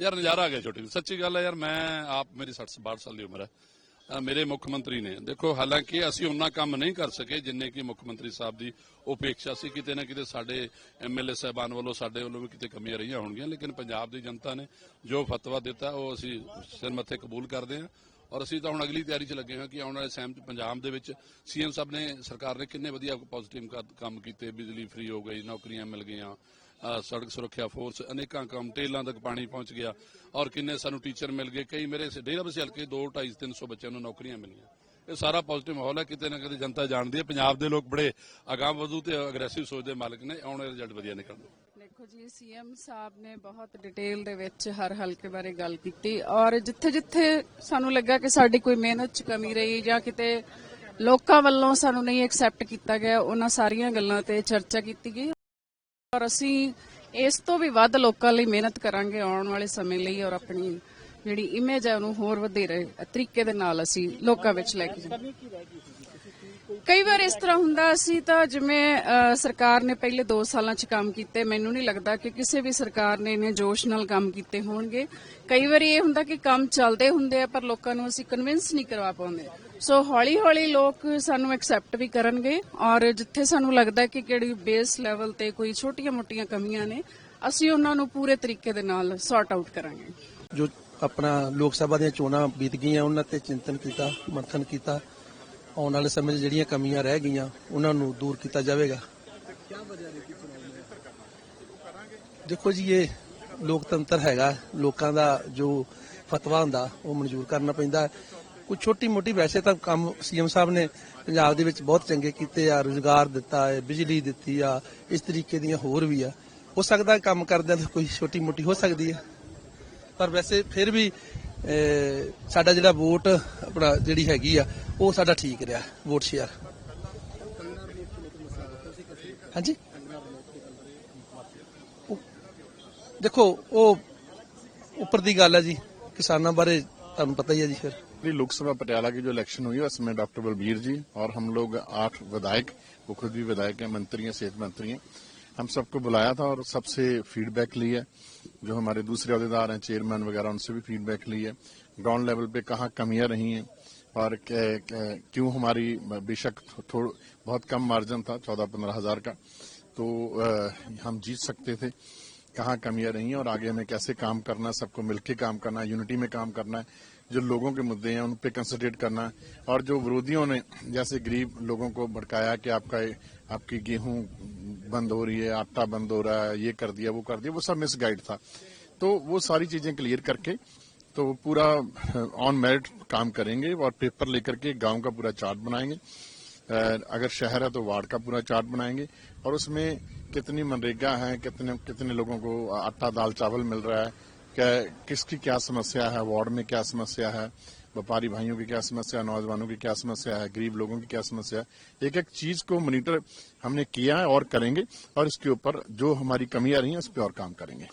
ਯਾਰ ਨਜ਼ਾਰਾ ਆ ਗਿਆ ਛੋਟੀ ਸੱਚੀ ਗੱਲ ਹੈ ਯਾਰ, ਮੈਂ ਆਪ ਮੇਰੀ 60 62 ਸਾਲ ਦੀ ਉਮਰ ਹੈ। ਮੇਰੇ ਮੁੱਖ ਮੰਤਰੀ ਨੇ। ਦੇਖੋ, ਹਾਲਾਂਕਿ ਅਸੀਂ ਉਹਨਾਂ ਕੰਮ ਨਹੀਂ ਕਰ ਸਕੇ ਜਿੰਨੇ ਕਿ ਮੁੱਖ ਮੰਤਰੀ ਸਾਹਿਬ ਦੀ ਉਪੇਖਿਆ ਸੀ। ਕਿਤੇ ਨਾ ਕਿਤੇ ਸਾਡੇ ਐਮਐਲਏ ਸਾਹਿਬਾਨ ਵੱਲੋਂ, ਸਾਡੇ ਵੱਲੋਂ ਵੀ ਕਿਤੇ ਕਮੀਆਂ ਰਹੀਆਂ ਹੋਣਗੀਆਂ। ਲੇਕਿਨ ਪੰਜਾਬ ਦੀ ਜਨਤਾ ਨੇ ਜੋ ਫਤਵਾ ਦਿੱਤਾ, ਉਹ ਅਸੀਂ ਸਿਰ ਮੱਥੇ ਕਬੂਲ ਕਰਦੇ ਹਾਂ। ਔਰ ਅਸੀਂ ਤਾਂ ਹੁਣ ਅਗਲੀ ਤਿਆਰੀ 'ਚ ਲੱਗੇ ਹਾਂ ਕਿ ਆਉਣ ਵਾਲੇ ਸੈਮ 'ਚ ਪੰਜਾਬ ਦੇ ਵਿੱਚ ਸੀਐਮ ਸਾਹਿਬ ਨੇ, ਸਰਕਾਰ ਨੇ ਕਿੰਨੇ ਵਧੀਆ ਪੋਜ਼ਿਟਿਵ ਕੰਮ ਕੀਤੇ। ਬਿਜਲੀ ਫ੍ਰੀ ਹੋ ਗਈ, ਨੌਕਰੀਆਂ ਮਿਲ ਗਈਆਂ। ਸੜਕ ਸੁਰੱਖਿਆ ਫੋਰਸ, ਅਨੇਕਾਂ ਕੰਮ, ਟੇਲਾਂ ਤੱਕ ਪਾਣੀ ਪਹੁੰਚ ਗਿਆ ਔਰ ਕਿੰਨੇ ਸਾਨੂੰ ਟੀਚਰ ਮਿਲ ਗਏ। ਕਈ ਮੇਰੇ ਡੇਰਾ ਬਸੇ ਹਲਕੇ 2 2.5 300 ਬੱਚਿਆਂ ਨੂੰ ਨੌਕਰੀਆਂ ਮਿਲੀਆਂ। ਇਹ ਸਾਰਾ ਪੋਜ਼ਿਟਿਵ ਮਾਹੌਲ ਹੈ, ਕਿਤੇ ਨਾ ਕਿਤੇ ਜਨਤਾ ਜਾਣਦੀ ਹੈ। ਪੰਜਾਬ ਦੇ ਲੋਕ ਬੜੇ ਅਗਾਂਹ ਵਧੂ ਤੇ ਅਗਰੈਸਿਵ ਸੋਚ ਦੇ ਮਾਲਕ ਨੇ। ਆਉਣ ਵਾਲੇ ਰਿਜ਼ਲਟ ਵਧੀਆ ਨਿਕਲਣਗੇ। ਦੇਖੋ ਜੀ ਸੀਐਮ ਸਾਹਿਬ ਨੇ ਬਹੁਤ ਡਿਟੇਲ ਦੇ ਵਿੱਚ ਹਰ ਹਲਕੇ ਬਾਰੇ ਗੱਲ ਕੀਤੀ ਔਰ ਜਿੱਥੇ-ਜਿੱਥੇ ਸਾਨੂੰ ਲੱਗਾ ਕਿ ਸਾਡੀ ਕੋਈ ਮਿਹਨਤ 'ਚ ਕਮੀ ਰਹੀ ਜਾਂ ਕਿਤੇ ਲੋਕਾਂ ਵੱਲੋਂ ਸਾਨੂੰ ਨਹੀਂ ਐਕਸੈਪਟ ਕੀਤਾ ਗਿਆ, ਉਹਨਾਂ ਸਾਰੀਆਂ ਗੱਲਾਂ ਤੇ ਚਰਚਾ ਕੀਤੀ ਗਈ। ਔਰ ਅਸੀਂ ਇਸ ਤੋਂ ਵੀ ਵੱਧ ਲੋਕਾਂ ਲਈ ਮਿਹਨਤ ਕਰਾਂਗੇ ਆਉਣ ਵਾਲੇ ਸਮੇਂ ਲਈ ਔਰ ਆਪਣੀ ਜਿਹੜੀ ਇਮੇਜ ਹੈ ਉਹਨੂੰ ਹੋਰ ਵਧੇਰੇ ਤਰੀਕੇ ਦੇ ਨਾਲ ਅਸੀਂ ਲੋਕਾਂ ਵਿੱਚ ਲੈ ਕੇ ਜਾਵਾਂਗੇ। ਕਈ ਵਾਰ ਇਸ ਤਰ੍ਹਾਂ ਹੁੰਦਾ, ਅਸੀਂ ਤਾਂ ਜਿਵੇਂ ਸਰਕਾਰ ਨੇ ਪਹਿਲੇ 2 ਸਾਲਾਂ 'ਚ ਕੰਮ ਕੀਤੇ, ਮੈਨੂੰ ਨਹੀਂ ਲੱਗਦਾ ਕਿ ਕਿਸੇ ਵੀ ਸਰਕਾਰ ਨੇ ਇਹਨੇ ਜੋਸ਼ ਨਾਲ ਕੰਮ ਕੀਤੇ ਹੋਣਗੇ। ਕਈ ਵਾਰੀ ਇਹ ਹੁੰਦਾ ਕਿ ਕੰਮ ਚੱਲਦੇ ਹੁੰਦੇ ਆ, ਪਰ ਲੋਕਾਂ ਨੂੰ ਅਸੀਂ ਕਨਵਿੰਸ ਨਹੀਂ ਕਰਵਾ ਪਾਉਂਦੇ। ਸੋ ਹੌਲੀ ਹੌਲੀ ਲੋਕ ਸਾਨੂੰ ਐਕਸੈਪਟ ਵੀ ਕਰਨਗੇ, ਔਰ ਜਿੱਥੇ ਸਾਨੂੰ ਲੱਗਦਾ ਕਿ ਕਿਹੜੀ ਬੇਸ ਲੈਵਲ ਤੇ ਕੋਈ ਛੋਟੀਆਂ-ਮੋਟੀਆਂ ਕਮੀਆਂ ਨੇ, ਅਸੀਂ ਉਹਨਾਂ ਨੂੰ ਪੂਰੇ ਤਰੀਕੇ ਦੇ ਨਾਲ ਸੌਰਟ ਆਊਟ ਕਰਾਂਗੇ। ਜੋ ਆਪਣਾ ਲੋਕ ਸਭਾ ਦੀਆਂ ਚੋਣਾਂ ਬੀਤ ਗਈਆਂ, ਉਹਨਾਂ ਤੇ ਚਿੰਤਨ ਕੀਤਾ, ਮੰਥਨ ਕੀਤਾ ਆਉਣ ਵਾਲੇ ਸਮੇਂ 'ਚ ਜਿਹੜੀਆਂ ਕਮੀਆਂ ਰਹਿ ਗਈਆਂ, ਉਹਨਾਂ ਨੂੰ ਦੂਰ ਕੀਤਾ ਜਾਵੇਗਾ। ਦੇਖੋ ਜੀ, ਇਹ ਲੋਕਤੰਤਰ ਹੈਗਾ। ਲੋਕਾਂ ਦਾ ਜੋ ਫਤਵਾ ਹੁੰਦਾ, ਉਹ ਮਨਜ਼ੂਰ ਕਰਨਾ ਪੈਂਦਾ ਕੋਈ ਛੋਟੀ ਮੋਟੀ ਵੈਸੇ ਤਾਂ ਕੰਮ ਸੀਐਮ ਸਾਹਿਬ ਨੇ ਪੰਜਾਬ ਦੇ ਵਿੱਚ ਬਹੁਤ ਚੰਗੇ ਕੀਤੇ ਆ। ਰੋਜ਼ਗਾਰ ਦਿੱਤਾ ਹੈ, ਬਿਜਲੀ ਦਿੱਤੀ ਆ, ਇਸ ਤਰੀਕੇ ਦੀਆਂ ਹੋਰ ਵੀ ਆ। ਹੋ ਸਕਦਾ ਕੰਮ ਕਰਦਿਆਂ ਤਾਂ ਕੋਈ ਛੋਟੀ ਮੋਟੀ ਹੋ ਸਕਦੀ ਹੈ। ਪਰ ਵੈਸੇ ਫਿਰ ਵੀ ਸਾਡਾ ਜਿਹੜਾ ਵੋਟ ਆਪਣਾ ਜਿਹੜੀ ਹੈਗੀ ਆ ਉਹ ਸਾਡਾ ਠੀਕ ਰਿਹਾ ਵੋਟ ਸ਼ੇਅਰ ਹਾਂਜੀ ਉਹ- ਦੇਖੋ ਉਹ ਉੱਪਰ ਦੀ ਗੱਲ ਹੈ ਜੀ ਕਿਸਾਨਾਂ ਬਾਰੇ ਤੁਹਾਨੂੰ ਪਤਾ ਹੀ ਹੈ ਜੀ ਫਿਰ ये लोकसभा पटियाला की जो इलेक्शन हुई है उसमें डॉक्टर बलबीर जी और हम लोग आठ विधायक वो खुद भी विधायक हैं मंत्री हैं सेहत मंत्री हैं हम सबको बुलाया था और सबसे फीडबैक ली है जो हमारे दूसरे अहदेदार हैं चेयरमैन वगैरह उनसे भी फीडबैक ली है ग्राउंड लेवल पे कहाँ कमियां रही हैं और क्यों हमारी बेशक थोड़, बहुत कम मार्जिन था चौदह पंद्रह हज़ार का। तो हम जीत सकते थे। कहाँ कमियाँ रही हैं और आगे हमें कैसे काम करना है, सबको मिलकर काम करना यूनिटी में काम करना है, जो लोगों के मुद्दे हैं, उन पे कंसंट्रेट करना है। और जो विरोधियों ने, जैसे गरीब लोगों को भड़काया कि आपका आपकी गेहूँ बंद हो रही है, आटा बंद हो रहा है, ये कर दिया, वो कर दिया, वो सब मिसगाइड था। तो वो सारी चीज़ें क्लियर करके तो पूरा ऑन मेरिट काम करेंगे और पेपर लेकर के गाँव का पूरा चार्ट बनाएँगे। अगर शहर है तो वार्ड का पूरा चार्ट बनाएँगे। और उसमें कितनी मनरेगा है, कितने कितने लोगों को आटा, दाल, चावल मिल रहा है, क्या, किसकी क्या समस्या है, वार्ड में क्या समस्या है, व्यापारी भाइयों की क्या समस्या है नौजवानों की क्या समस्या है, गरीब लोगों की क्या समस्या है एक एक चीज़ को मॉनिटर हमने किया है और करेंगे और इसके ऊपर जो हमारी कमियाँ रही हैं, उस पर और काम करेंगे।